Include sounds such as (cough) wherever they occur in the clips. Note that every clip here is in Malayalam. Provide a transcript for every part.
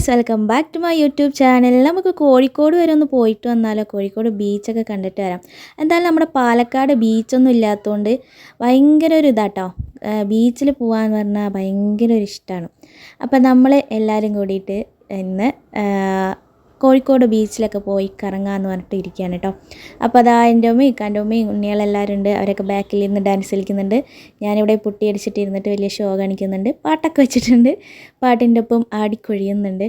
Guys welcome back to my YouTube channel. നമുക്ക് കോഴിക്കോട് വരെ ഒന്ന് പോയിട്ട് വന്നാലോ? കോഴിക്കോട് ബീച്ചൊക്കെ കണ്ടിട്ട് വരാം. എന്തായാലും നമ്മുടെ പാലക്കാട് ബീച്ചൊന്നും ഇല്ലാത്തതുകൊണ്ട് ഭയങ്കര ഒരു ഇതാട്ടോ. ബീച്ചിൽ പോകാമെന്ന് പറഞ്ഞാൽ ഭയങ്കര ഒരു ഇഷ്ടമാണ് അപ്പം നമ്മൾ എല്ലാവരും കൂടിയിട്ട് ഇന്ന് കോഴിക്കോട് ബീച്ചിലൊക്കെ പോയി കറങ്ങാമെന്ന് പറഞ്ഞിട്ട് ഇരിക്കുകയാണ് കേട്ടോ. അപ്പോൾ അതാ എന്റെ ഉമ്മയും ഇക്കാന്റെ ഉമ്മയും ഉണ്ണികളെല്ലാവരും ഉണ്ട് അവരൊക്കെ ബാക്കിൽ ഇരുന്ന് ഡാൻസ് കളിക്കുന്നുണ്ട്. ഞാനിവിടെ പുട്ടി അടിച്ചിട്ട് ഇരുന്നിട്ട് വലിയ ഷോ കാണിക്കുന്നുണ്ട്. പാട്ടൊക്കെ വെച്ചിട്ടുണ്ട്. പാട്ടിന്റെ ഒപ്പം ആടിക്കൊഴിയുന്നുണ്ട്.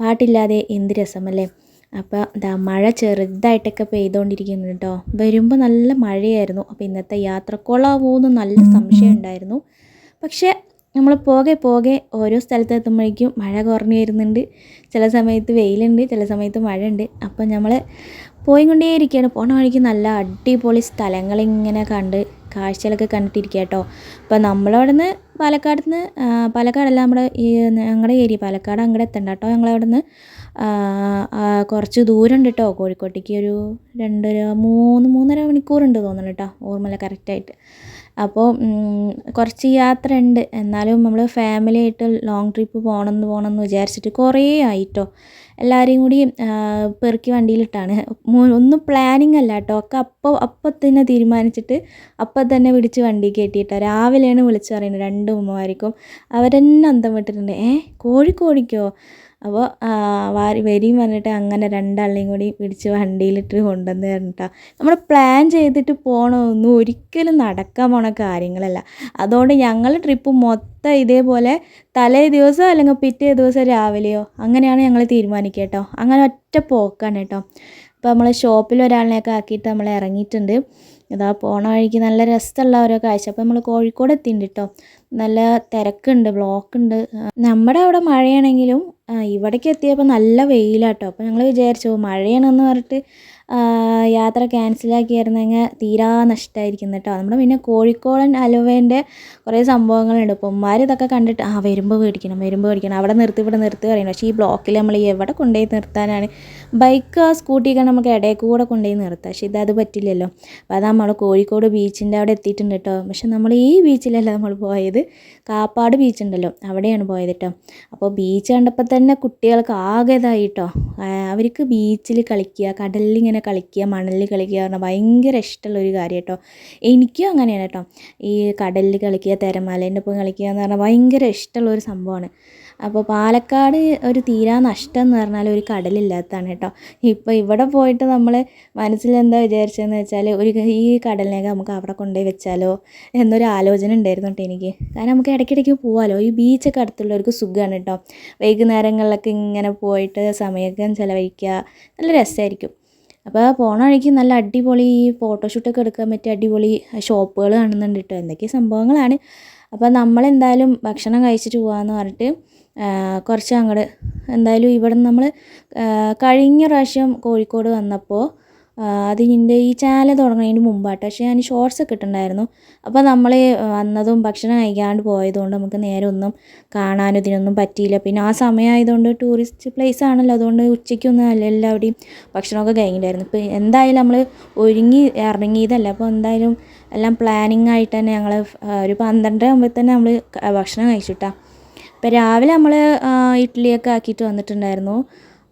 പാട്ടില്ലാതെ എന്ത് രസമല്ലേ? അപ്പോൾ ഇതാ മഴ ചെറുതായിട്ടൊക്കെ പെയ്തുകൊണ്ടിരിക്കുന്നുണ്ട് കേട്ടോ. വരുമ്പോൾ നല്ല മഴയായിരുന്നു. അപ്പോൾ ഇന്നത്തെ യാത്ര കൊള്ളാവോന്ന് നല്ല സംശയം ഉണ്ടായിരുന്നു. പക്ഷേ നമ്മൾ പോകെ പോകെ ഓരോ സ്ഥലത്ത് എത്തുമ്പോഴേക്കും മഴ കുറഞ്ഞു വരുന്നുണ്ട്. ചില സമയത്ത് വെയിലുണ്ട് ചില സമയത്ത് മഴ ഉണ്ട് അപ്പോൾ നമ്മൾ പോയിക്കൊണ്ടേയിരിക്കുകയാണ്. പോണ വഴിക്ക് നല്ല അടിപൊളി സ്ഥലങ്ങളിങ്ങനെ കണ്ട് കാഴ്ചകളൊക്കെ കണ്ടിട്ടിരിക്കുക കേട്ടോ. അപ്പോൾ നമ്മളവിടെ നിന്ന് പാലക്കാട് നിന്ന് പാലക്കാടല്ല നമ്മുടെ ഈ ഞങ്ങളുടെ ഏരിയ പാലക്കാട് അങ്ങോട്ട് എത്തണ്ട കേട്ടോ. ഞങ്ങളവിടെ നിന്ന് കുറച്ച് ഉണ്ട് കേട്ടോ. കോഴിക്കോട്ടേക്ക് ഒരു രണ്ടര മൂന്ന് മൂന്നര മണിക്കൂറുണ്ട് തോന്നുന്നു കേട്ടോ ഓർമ്മയില്ല കറക്റ്റായിട്ട് അപ്പോൾ കുറച്ച് യാത്ര ഉണ്ട് എന്നാലും നമ്മൾ ഫാമിലി ആയിട്ട് ലോങ് ട്രിപ്പ് പോകണമെന്ന് പോകണമെന്ന് വിചാരിച്ചിട്ട് കുറേ ആയിട്ടോ. എല്ലാവരെയും കൂടി പെറുക്കി വണ്ടിയിലിട്ടാണ്. ഒന്നും പ്ലാനിങ് അല്ല കേട്ടോ ഒക്കെ അപ്പോൾ അപ്പം തന്നെ തീരുമാനിച്ചിട്ട് അപ്പം തന്നെ പിടിച്ച് വണ്ടി കയറ്റിയിട്ടോ. രാവിലെയാണ് വിളിച്ച് പറയുന്നത് രണ്ട് ഉമ്മമാർക്കും. അവരെന്നെ അന്തം വിട്ടിട്ടുണ്ട്. ഏ കോഴിക്കോടിക്കോ? അപ്പോൾ വാരി വരിയും പറഞ്ഞിട്ട് അങ്ങനെ രണ്ടാളെയും കൂടി പിടിച്ച് വണ്ടിയിലിട്ട് കൊണ്ടുവന്ന് പറഞ്ഞിട്ടാ നമ്മൾ പ്ലാൻ ചെയ്തിട്ട് പോകണമൊന്നും ഒരിക്കലും നടക്കാൻ പോണ കാര്യങ്ങളല്ല. അതുകൊണ്ട് ഞങ്ങൾ ട്രിപ്പ് മൊത്തം ഇതേപോലെ തലേ ദിവസം അല്ലെങ്കിൽ പിറ്റേ ദിവസം രാവിലെയോ അങ്ങനെയാണ് ഞങ്ങൾ തീരുമാനിക്കുക കേട്ടോ അങ്ങനെ ഒറ്റ പോക്കാണ് കേട്ടോ. അപ്പോൾ നമ്മൾ ഷോപ്പിൽ ഒരാളിനെയൊക്കെ ആക്കിയിട്ട് നമ്മൾ ഇറങ്ങിയിട്ടുണ്ട്. ഇതാ പോണ വഴിക്ക് നല്ല രസമുള്ള ഓരോ കാഴ്ച. അപ്പോൾ നമ്മൾ കോഴിക്കോട് എത്തിയിട്ടുണ്ട് കേട്ടോ. നല്ല തിരക്കുണ്ട് ബ്ലോക്കുണ്ട് നമ്മുടെ അവിടെ മഴയാണെങ്കിലും ആ, ഇവിടേക്ക് എത്തിയപ്പോൾ നല്ല വെയിലാട്ടോ. അപ്പോൾ ഞങ്ങൾ വിചാരിച്ചു "ഓ, മഴയാണെന്ന് പറഞ്ഞിട്ട് യാത്ര ക്യാൻസലാക്കിയായിരുന്നെങ്കിൽ തീരാ നഷ്ടമായിരിക്കും കേട്ടോ നമ്മുടെ പിന്നെ കോഴിക്കോടൻ അലുവേന്റെ കുറേ സംഭവങ്ങളുണ്ട്. ഉമ്മാർ ഇതൊക്കെ കണ്ടിട്ട് ആ വരുമ്പോൾ മേടിക്കണം വരുമ്പോൾ മേടിക്കണം അവിടെ നിർത്തി ഇവിടെ നിർത്തി പറയണം പക്ഷേ ഈ ബ്ലോക്കിൽ നമ്മൾ എവിടെ കൊണ്ടുപോയി നിർത്താനാണ്? ബൈക്ക് സ്കൂട്ടിയൊക്കെ നമുക്ക് ഇടയിൽ കൂടെ കൊണ്ടുപോയി നിർത്താം. പക്ഷേ ഇതത് പറ്റില്ലല്ലോ. അപ്പോൾ അത് നമ്മൾ കോഴിക്കോട് ബീച്ചിന്റെ അവിടെ എത്തിയിട്ടുണ്ട് കേട്ടോ പക്ഷേ നമ്മൾ ഈ ബീച്ചിലല്ല നമ്മൾ പോയത്. കാപ്പാട് ബീച്ചുണ്ടല്ലോ. അവിടെയാണ് പോയത് കേട്ടോ അപ്പോൾ ബീച്ച് കണ്ടപ്പോൾ തന്നെ കുട്ടികൾക്ക് ആകെ ഇതായി കേട്ടോ അവർക്ക് ബീച്ചിൽ കളിക്കുക കടലിൽ ഇങ്ങനെ കളിക്കുക മണലിൽ കളിക്കുക പറഞ്ഞാൽ ഭയങ്കര ഇഷ്ടമുള്ളൊരു കാര്യം കേട്ടോ എനിക്കും അങ്ങനെയാണ് കേട്ടോ. ഈ കടലിൽ കളിക്കുക തിരമാലേന്റെ ഒപ്പം കളിക്കുക എന്ന് പറഞ്ഞാൽ ഭയങ്കര ഇഷ്ടമുള്ളൊരു സംഭവമാണ്. അപ്പോൾ പാലക്കാട് ഒരു തീരാ നഷ്ടം എന്ന് പറഞ്ഞാൽ ഒരു കടലില്ലാത്തതാണ് കേട്ടോ. ഇപ്പോൾ ഇവിടെ പോയിട്ട് നമ്മൾ മനസ്സിൽ എന്താ വിചാരിച്ചതെന്ന് വെച്ചാൽ ഒരു ഈ കടലിനേക്ക് നമുക്ക് അവിടെ കൊണ്ടുപോയി വെച്ചാലോ എന്നൊരു ആലോചന ഉണ്ടായിരുന്നു കേട്ടോ എനിക്ക്. കാരണം നമുക്ക് ഇടയ്ക്കിടയ്ക്ക് പോകാമല്ലോ ഈ ബീച്ചൊക്കെ അടുത്തുള്ളവർക്ക് സുഖമാണ് കേട്ടോ. വൈകുന്നേരങ്ങളിലൊക്കെ ഇങ്ങനെ പോയിട്ട് സമയമൊക്കെ ചിലവഴിക്കുക നല്ല രസമായിരിക്കും അപ്പോൾ പോണ വഴിക്ക് നല്ല അടിപൊളി ഫോട്ടോഷൂട്ടൊക്കെ എടുക്കാൻ പറ്റിയ അടിപൊളി ഷോപ്പുകൾ കാണുന്നുണ്ട് കേട്ടോ. എന്തൊക്കെ സംഭവങ്ങളാണ്. അപ്പോൾ നമ്മളെന്തായാലും ഭക്ഷണം കഴിച്ചിട്ട് പോകാമെന്ന് പറഞ്ഞിട്ട് കുറച്ച് അങ്ങോട്ട് എന്തായാലും ഇവിടെ നമ്മൾ കഴിഞ്ഞ പ്രാവശ്യം കോഴിക്കോട് വന്നപ്പോൾ അതിന്റെ ഈ ചാനൽ തുടങ്ങുന്നതിന് മുമ്പാട്ടോ. പക്ഷേ ഞാൻ ഷോർട്സ് ഒക്കെ ഇട്ടിട്ടുണ്ടായിരുന്നു. അപ്പോൾ നമ്മൾ വന്നതും ഭക്ഷണം കഴിക്കാണ്ട് പോയതുകൊണ്ട് നമുക്ക് നേരെ ഒന്നും കാണാനും ഇതിനൊന്നും പറ്റിയില്ല. പിന്നെ ആ സമയമായതുകൊണ്ട് ടൂറിസ്റ്റ് പ്ലേസ് ആണല്ലോ. അതുകൊണ്ട് ഉച്ചയ്ക്കൊന്നും അല്ല എല്ലാവരുടെയും ഭക്ഷണമൊക്കെ കഴിഞ്ഞിട്ടായിരുന്നു ഇപ്പോൾ എന്തായാലും നമ്മൾ ഒരുങ്ങി ഇറങ്ങിയതല്ല. അപ്പോൾ എന്തായാലും എല്ലാം പ്ലാനിങ് ആയിട്ട് തന്നെ ഞങ്ങൾ ഒരു പന്ത്രണ്ടര ആകുമ്പോൾ തന്നെ നമ്മൾ ഭക്ഷണം കഴിച്ചിട്ടാ. ഇപ്പോൾ രാവിലെ നമ്മൾ ഇഡ്ഡലിയൊക്കെ ആക്കിയിട്ട് വന്നിട്ടുണ്ടായിരുന്നു.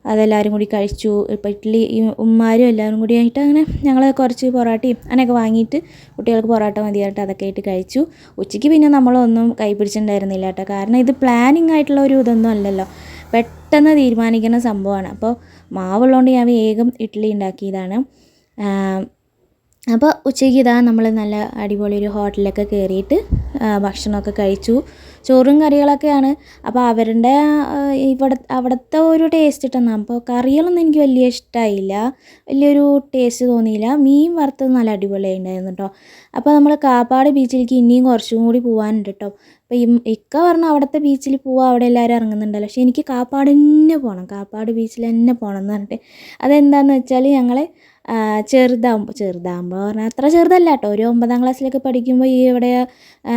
അതെല്ലാവരും കൂടി കഴിച്ചു. ഇപ്പം ഇഡ്ഡലി ഉമ്മാരും എല്ലാവരും കൂടി ആയിട്ട് അങ്ങനെ ഞങ്ങൾ കുറച്ച് പൊറോട്ടയും അങ്ങനെയൊക്കെ വാങ്ങിയിട്ട് കുട്ടികൾക്ക് പൊറോട്ട മതിയായിട്ട് അതൊക്കെ ആയിട്ട് കഴിച്ചു. ഉച്ചയ്ക്ക് പിന്നെ നമ്മളൊന്നും കൈപിടിച്ചിട്ടുണ്ടായിരുന്നില്ല കേട്ടോ. കാരണം ഇത് പ്ലാനിങ് ആയിട്ടുള്ള ഒരു ഇതൊന്നും അല്ലല്ലോ. പെട്ടെന്ന് തീരുമാനിക്കുന്ന സംഭവമാണ്. അപ്പോൾ മാവുള്ളതുകൊണ്ട് ഞാൻ വേഗം ഇഡ്ഡലി ഉണ്ടാക്കിയതാണ്. അപ്പോൾ ഉച്ചയ്ക്ക് ഇതാ നമ്മൾ നല്ല അടിപൊളി ഒരു ഹോട്ടലിലൊക്കെ കയറിയിട്ട് ഭക്ഷണമൊക്കെ കഴിച്ചു. ചോറും കറികളൊക്കെയാണ്. അപ്പോൾ അവരുടെ ഇവിടെ അവിടുത്തെ ഒരു ടേസ്റ്റ് ഇട്ടെന്നാൽ അപ്പോൾ കറികളൊന്നും എനിക്ക് വലിയ ഇഷ്ടമായില്ല വലിയൊരു ടേസ്റ്റ് തോന്നിയില്ല. മീൻ വറുത്തത് നല്ല അടിപൊളിയായിട്ടുണ്ടായിരുന്നു കേട്ടോ അപ്പോൾ നമ്മൾ കാപ്പാട് ബീച്ചിലേക്ക് ഇനിയും കുറച്ചും കൂടി പോകാനുണ്ട് കേട്ടോ അപ്പോൾ ഈ ഇക്ക പറഞ്ഞാൽ അവിടുത്തെ ബീച്ചിൽ പോവാം അവിടെ എല്ലാവരും ഇറങ്ങുന്നുണ്ടല്ലോ. പക്ഷേ എനിക്ക് കാപ്പാട് തന്നെ പോകണം കാപ്പാട് ബീച്ചിൽ തന്നെ പോകണം എന്ന് പറഞ്ഞിട്ട്. അതെന്താണെന്ന് വെച്ചാൽ ഞങ്ങൾ ചെറുതാകുമ്പോൾ ചെറുതാകുമ്പോൾ പറഞ്ഞാൽ അത്ര ചെറുതല്ല കേട്ടോ. ഒരു ഒമ്പതാം ക്ലാസ്സിലൊക്കെ പഠിക്കുമ്പോൾ ഈ ഇവിടെ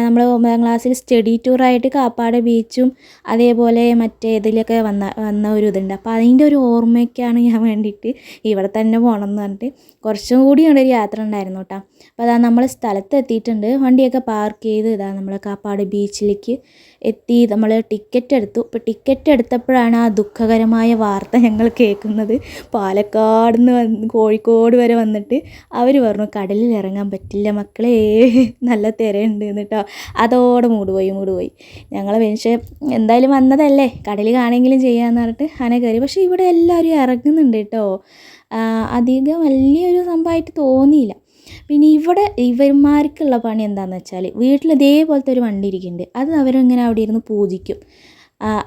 നമ്മൾ ഒമ്പതാം ക്ലാസ്സിൽ സ്റ്റഡി ടൂറായിട്ട് കാപ്പാട് ബീച്ചും അതേപോലെ മറ്റേ ഇതിലൊക്കെ വന്ന വന്ന ഒരു ഇതുണ്ട്. അപ്പോൾ അതിന്റെ ഒരു ഓർമ്മയ്ക്കാണ് ഞാൻ വേണ്ടിയിട്ട് ഇവിടെ തന്നെ പോകണം എന്ന് പറഞ്ഞിട്ട് കുറച്ചും കൂടി ഒരു യാത്ര ഉണ്ടായിരുന്നു കേട്ടോ. അപ്പോൾ അതാ നമ്മൾ സ്ഥലത്ത് എത്തിയിട്ടുണ്ട്. വണ്ടിയൊക്കെ പാർക്ക് ചെയ്ത് ഇതാ നമ്മൾ കാപ്പാട് ബീച്ചിലേക്ക് എത്തി നമ്മൾ ടിക്കറ്റ് എടുത്തു. അപ്പോൾ ടിക്കറ്റ് എടുത്തപ്പോഴാണ് ആ ദുഃഖകരമായ വാർത്ത ഞങ്ങൾ കേൾക്കുന്നത്. പാലക്കാട് നിന്ന് വന്ന് കോഴിക്കോട് വരെ വന്നിട്ട് അവർ പറഞ്ഞു കടലിൽ ഇറങ്ങാൻ പറ്റില്ല മക്കളെ (laughs) നല്ല തിരയുണ്ട് എന്നിട്ടോ. അതോടെ മൂട് പോയി പോയി. ഞങ്ങൾ പക്ഷേ എന്തായാലും വന്നതല്ലേ കടൽ കാണെങ്കിലും ചെയ്യാമെന്ന് പറഞ്ഞിട്ട് അങ്ങനെ കയറി. പക്ഷേ ഇവിടെ എല്ലാവരും ഇറങ്ങുന്നുണ്ട് കേട്ടോ. അധികം വലിയൊരു സംഭവമായിട്ട് തോന്നിയില്ല. പിന്നെ ഇവിടെ ഇവന്മാർക്കുള്ള പണി എന്താണെന്ന് വെച്ചാൽ വീട്ടിൽ ഇതേപോലത്തെ ഒരു വണ്ടി ഇരിക്കുന്നുണ്ട്. അത് അവരിങ്ങനെ അവിടെ ഇരുന്ന് പൂജിക്കും.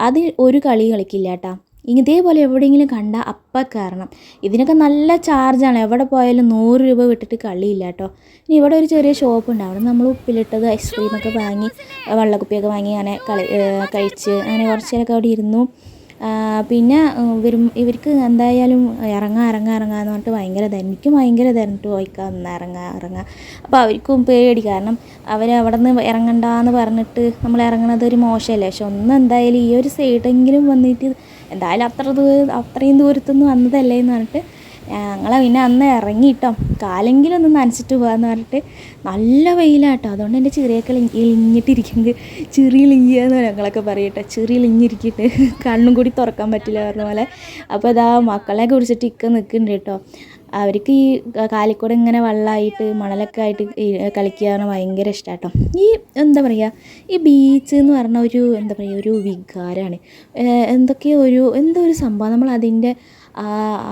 അത് ഒരു കളി കളിക്കില്ല കേട്ടോ. ഇതേപോലെ എവിടെയെങ്കിലും കണ്ട അപ്പം കയറണം. ഇതിനൊക്കെ നല്ല ചാർജാണ് എവിടെ പോയാലും നൂറ് രൂപ വിട്ടിട്ട് കളിയില്ല കേട്ടോ. ഇനി ഇവിടെ ഒരു ചെറിയ ഷോപ്പ് ഉണ്ട്. അവിടെ നമ്മൾ ഉപ്പിലിട്ടത് ഐസ്ക്രീമൊക്കെ വാങ്ങി വെള്ളക്കുപ്പിയൊക്കെ വാങ്ങി അങ്ങനെ കളി കഴിച്ച് അങ്ങനെ കുറച്ച് നേരമൊക്കെ അവിടെ ഇരുന്നു. പിന്നെ ഇവരും ഇവർക്ക് എന്തായാലും ഇറങ്ങാ ഇറങ്ങാ ഇറങ്ങാന്ന് പറഞ്ഞിട്ട് ഭയങ്കര ഇതായി എനിക്കും ഭയങ്കര ഇതായിട്ട് പോയിക്കാം ഒന്ന് ഇറങ്ങാ ഇറങ്ങാ. അപ്പോൾ അവർക്കും പേടി. കാരണം അവർ അവിടെ നിന്ന് ഇറങ്ങണ്ടെന്ന് പറഞ്ഞിട്ട് നമ്മൾ ഇറങ്ങണത് ഒരു മോശമല്ലേ? പക്ഷെ ഒന്ന് എന്തായാലും ഈ ഒരു സൈഡെങ്കിലും വന്നിട്ട് എന്തായാലും അത്ര ദൂരം അത്രയും ദൂരത്തുനിന്ന് വന്നതല്ലേ എന്ന് പറഞ്ഞിട്ട് ഞങ്ങൾ പിന്നെ അന്ന് ഇറങ്ങിയിട്ടോ കാലെങ്കിലും ഒന്ന് നനച്ചിട്ട് പോകാന്ന് പറഞ്ഞിട്ട് നല്ല വെയിലാട്ടോ. അതുകൊണ്ട് എന്റെ ചെറിയൊക്കെ ഇളിഞ്ഞിട്ടിരിക്കുന്നത് ചെറിയ എന്ന് ഞങ്ങളൊക്കെ പറയട്ടെ. ചെറിയിളിഞ്ഞിരിക്കട്ടെ കണ്ണും കൂടി തുറക്കാൻ പറ്റില്ല പറഞ്ഞ പോലെ. അപ്പോൾ ഇതാ മക്കളെ കുറിച്ചിട്ട് ഇക്ക നിൽക്കുന്നുണ്ട് കേട്ടോ. അവർക്ക് ഈ കാലിക്കൂടെ ഇങ്ങനെ വെള്ളമായിട്ട് മണലൊക്കെ ആയിട്ട് കളിക്കുക പറഞ്ഞാൽ ഭയങ്കര ഇഷ്ടമാട്ടോ ഈ എന്താ പറയുക ഈ ബീച്ച് എന്ന് പറഞ്ഞ ഒരു എന്താ പറയുക ഒരു വികാരമാണ് എന്തൊക്കെയോ ഒരു എന്തോ ഒരു സംഭവം. നമ്മൾ അതിന്റെ ആ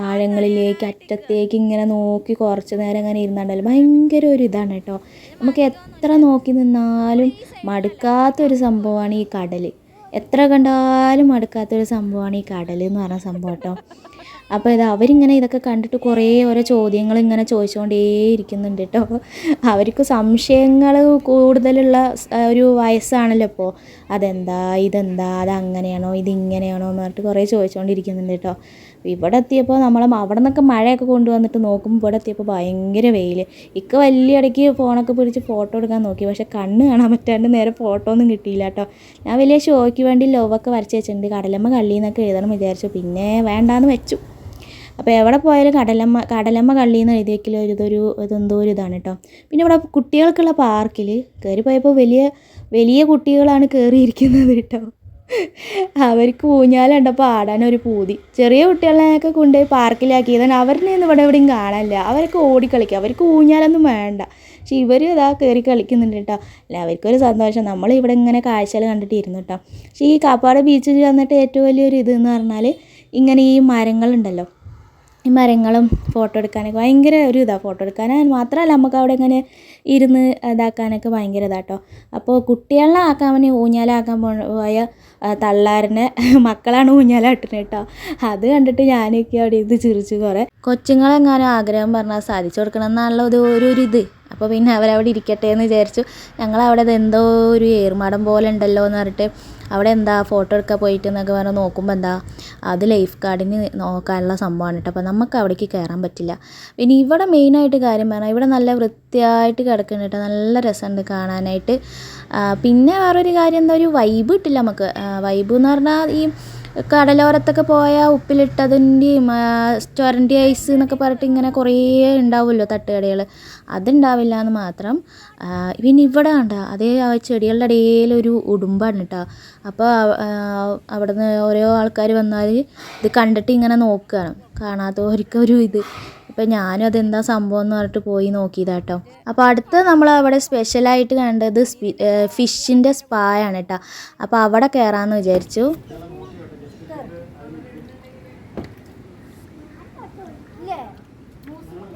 ആഴങ്ങളിലേക്ക് അറ്റത്തേക്ക് ഇങ്ങനെ നോക്കി കുറച്ച് നേരം ഇങ്ങനെ ഇരുന്നുണ്ടല്ലോ. ഭയങ്കര ഒരു ഇതാണ് കേട്ടോ. നമുക്ക് എത്ര നോക്കി നിന്നാലും മടുക്കാത്തൊരു സംഭവമാണ് ഈ കടൽ എത്ര കണ്ടാലും മടുക്കാത്തൊരു സംഭവമാണ് ഈ കടൽ എന്ന് പറഞ്ഞ സംഭവം കേട്ടോ. അപ്പോൾ ഇത് അവരിങ്ങനെ ഇതൊക്കെ കണ്ടിട്ട് കുറേ ഓരോ ചോദ്യങ്ങൾ ഇങ്ങനെ ചോദിച്ചുകൊണ്ടേ ഇരിക്കുന്നുണ്ട് കേട്ടോ അവർക്ക് സംശയങ്ങൾ കൂടുതലുള്ള ഒരു വയസ്സാണല്ലോ ഇപ്പോൾ അതെന്താ ഇതെന്താ അതങ്ങനെയാണോ ഇതിങ്ങനെയാണോ എന്ന് പറഞ്ഞിട്ട് കുറേ ചോദിച്ചുകൊണ്ടിരിക്കുന്നുണ്ട് കേട്ടോ ഇവിടെ എത്തിയപ്പോൾ നമ്മൾ അവിടെ നിന്നൊക്കെ മഴയൊക്കെ കൊണ്ടുവന്നിട്ട് നോക്കുമ്പോൾ ഇവിടെ എത്തിയപ്പോൾ ഭയങ്കര വെയിൽ ഇക്ക വലിയ ഇടയ്ക്ക് ഫോണൊക്കെ പിടിച്ച് ഫോട്ടോ എടുക്കാൻ നോക്കി പക്ഷേ കണ്ണ് കാണാൻ പറ്റാണ്ട് നേരെ ഫോട്ടോ ഒന്നും കിട്ടിയില്ല കേട്ടോ ഞാൻ വലിയ ഷോയ്ക്ക് വേണ്ടി ലോവൊക്കെ വരച്ച് വെച്ചിട്ടുണ്ട് കടലമ്മ കള്ളി എന്നൊക്കെ എഴുതണം വിചാരിച്ചു. പിന്നെ വേണ്ടാന്ന് വെച്ചു. അപ്പോൾ എവിടെ പോയാലും കടലമ്മ കടലമ്മ കള്ളി എന്ന് എഴുതി വെക്കലോ ഇതൊരു ഇതെന്തോ ഒരു ഇതാണ് കേട്ടോ പിന്നെ ഇവിടെ കുട്ടികൾക്കുള്ള പാർക്കിൽ കയറി പോയപ്പോൾ വലിയ വലിയ കുട്ടികളാണ് കയറിയിരിക്കുന്നത് കേട്ടോ അവർക്ക് ഊഞ്ഞാലുണ്ടപ്പോൾ ഒരു പൂതി. ചെറിയ കുട്ടികളെയൊക്കെ കൊണ്ടുപോയി പാർക്കിലാക്കിയതാണ്. അവരിനെ ഒന്നും ഇവിടെ എവിടെയും കാണാനില്ല. അവരൊക്കെ ഓടിക്കളിക്കുക അവർക്ക് ഊഞ്ഞാലൊന്നും വേണ്ട. പക്ഷെ ഇവർ ഇതാ കയറി കളിക്കുന്നുണ്ട് കേട്ടോ അല്ല അവർക്കൊരു സന്തോഷം. നമ്മൾ ഇവിടെ ഇങ്ങനെ കാഴ്ചകൾ കണ്ടിട്ട് ഇരുന്നു കേട്ടോ പക്ഷേ ഈ കാപ്പാട് ബീച്ചിൽ വന്നിട്ട് ഏറ്റവും വലിയൊരു ഇതെന്ന് പറഞ്ഞാൽ ഇങ്ങനെ ഈ മരങ്ങളുണ്ടല്ലോ. ഈ മരങ്ങളും ഫോട്ടോ എടുക്കാനൊക്കെ ഭയങ്കര ഒരു ഇതാണ് ഫോട്ടോ എടുക്കാൻ. മാത്രമല്ല നമുക്ക് അവിടെ ഇങ്ങനെ ഇരുന്ന് ഇതാക്കാനൊക്കെ ഭയങ്കര ഇതാട്ടോ അപ്പോൾ കുട്ടികളെ ആക്കാൻ വേണ്ടി ഊഞ്ഞാലാക്കാൻ പോയ തള്ളാരനെ (laughs) മക്കളാണ് ഊഞ്ഞാലാട്ടുന്നത് കേട്ടോ അത് കണ്ടിട്ട് ഞാനൊക്കെ അവിടെ ഇത് ചിരിച്ചു കുറേ. കൊച്ചുങ്ങളെങ്ങാനും ആഗ്രഹം പറഞ്ഞാൽ സാധിച്ചു കൊടുക്കണം എന്നുള്ള ഒരു ഒരു ഇത്. അപ്പോൾ പിന്നെ അവരവിടെ ഇരിക്കട്ടെ എന്ന് വിചാരിച്ചു. ഞങ്ങളവിടെ അവിടെ എന്തോ ഒരു ഏർമാടം പോലെ ഉണ്ടല്ലോ എന്ന് പറഞ്ഞിട്ട് അവിടെ എന്താ ഫോട്ടോ എടുക്കാൻ പോയിട്ട് എന്നൊക്കെ പറഞ്ഞ് നോക്കുമ്പോൾ എന്താ അത് ലൈഫ് ഗാർഡിന് നോക്കാനുള്ള സംഭവമാണ് കേട്ടോ അപ്പോൾ നമുക്ക് അവിടേക്ക് കയറാൻ പറ്റില്ല. പിന്നെ ഇവിടെ മെയിനായിട്ട് കാര്യം പറഞ്ഞാൽ ഇവിടെ നല്ല വൃത്തിയായിട്ട് കിടക്കുന്നുണ്ട് കേട്ടോ നല്ല രസമുണ്ട് കാണാനായിട്ട്. പിന്നെ വേറൊരു കാര്യം എന്താ ഒരു വൈബ് കിട്ടില്ല നമുക്ക് വൈബ് എന്ന് പറഞ്ഞാൽ ഈ കടലോരത്തൊക്കെ പോയാൽ ഉപ്പിലിട്ടതിന്റെയും ചൊരണ്ടി ഐസ് എന്നൊക്കെ പറഞ്ഞിട്ട് ഇങ്ങനെ കുറേ ഉണ്ടാവുമല്ലോ തട്ടുകടകൾ അതുണ്ടാവില്ല എന്ന് മാത്രം പിന്നെ ഇവിടെ കണ്ട അതേ ആ ചെടികളുടെ ഇടയിൽ ഒരു ഉടുമ്പാണ് കേട്ടോ അപ്പോൾ അവിടെ നിന്ന് ഓരോ ആൾക്കാർ വന്നാൽ ഇത് കണ്ടിട്ട് ഇങ്ങനെ നോക്കുകയാണ് കാണാത്തവർക്കൊരു ഇത്. അപ്പോൾ ഞാനും അതെന്താ സംഭവം എന്ന് പറഞ്ഞിട്ട് പോയി നോക്കിയതാട്ടോ അപ്പോൾ അടുത്ത് നമ്മൾ അവിടെ സ്പെഷ്യലായിട്ട് കണ്ടത് ഫിഷിന്റെ സ്പായാണ് കേട്ടോ അപ്പോൾ അവിടെ കയറാമെന്ന് വിചാരിച്ചു.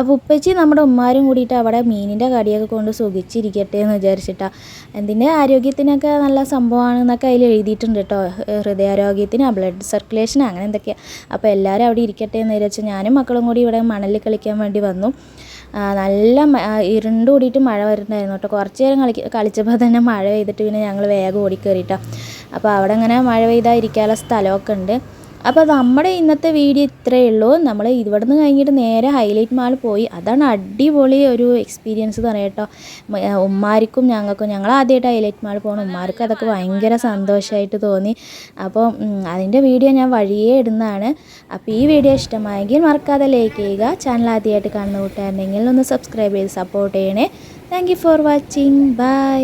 അപ്പോൾ ഉപ്പച്ചി നമ്മുടെ ഉമ്മാരും കൂടിയിട്ട് അവിടെ മീനിന്റെ കടിയൊക്കെ കൊണ്ട് സുഖിച്ചിരിക്കട്ടെ എന്ന് വിചാരിച്ചിട്ടാണ് എന്തിന്റെ ആരോഗ്യത്തിനൊക്കെ നല്ല സംഭവമാണെന്നൊക്കെ അതിൽ എഴുതിയിട്ടുണ്ട് കേട്ടോ. ഹൃദയാരോഗ്യത്തിന് ബ്ലഡ് സർക്കുലേഷൻ അങ്ങനെ എന്തൊക്കെയാണ് അപ്പോൾ എല്ലാവരും അവിടെ ഇരിക്കട്ടെ എന്ന് വിചാരിച്ച് ഞാനും മക്കളും കൂടി ഇവിടെ മണലിൽ കളിക്കാൻ വേണ്ടി വന്നു. നല്ല ഇരുണ്ട് കൂടിയിട്ട് മഴ വരുന്നുണ്ടായിരുന്നു കേട്ടോ. കുറച്ച് നേരം കളി കളിച്ചപ്പോൾ തന്നെ മഴ പെയ്തിട്ട് പിന്നെ ഞങ്ങൾ വേഗം ഓടിക്കയറിയിട്ടാണ് അപ്പോൾ അവിടെ അങ്ങനെ മഴ പെയ്താൽ ഇരിക്കാനുള്ള സ്ഥലമൊക്കെ ഉണ്ട്. അപ്പോൾ നമ്മുടെ ഇന്നത്തെ വീഡിയോ ഇത്രയേ ഉള്ളൂ. നമ്മൾ ഇവിടുന്ന് കഴിഞ്ഞിട്ട് നേരെ ഹൈലൈറ്റ് മാൾ പോയി. അതാണ് അടിപൊളി ഒരു എക്സ്പീരിയൻസ് എന്ന് പറയാം കേട്ടോ ഉമ്മാർക്കും ഞങ്ങൾക്കും ഞങ്ങൾ ആദ്യമായിട്ട് ഹൈലൈറ്റ് മാൾ പോകണം ഉമ്മാർക്ക് അതൊക്കെ ഭയങ്കര സന്തോഷമായിട്ട് തോന്നി. അപ്പോൾ അതിന്റെ വീഡിയോ ഞാൻ വഴിയേ ഇടുന്നതാണ്. അപ്പോൾ ഈ വീഡിയോ ഇഷ്ടമായെങ്കിൽ മറക്കാതെ ലൈക്ക് ചെയ്യുക. ചാനൽ ആദ്യമായിട്ട് കാണുന്ന കൂട്ടുകാരുണ്ടെങ്കിൽ ഒന്ന് സബ്സ്ക്രൈബ് ചെയ്ത് സപ്പോർട്ട് ചെയ്യണേ. Thank for watching bye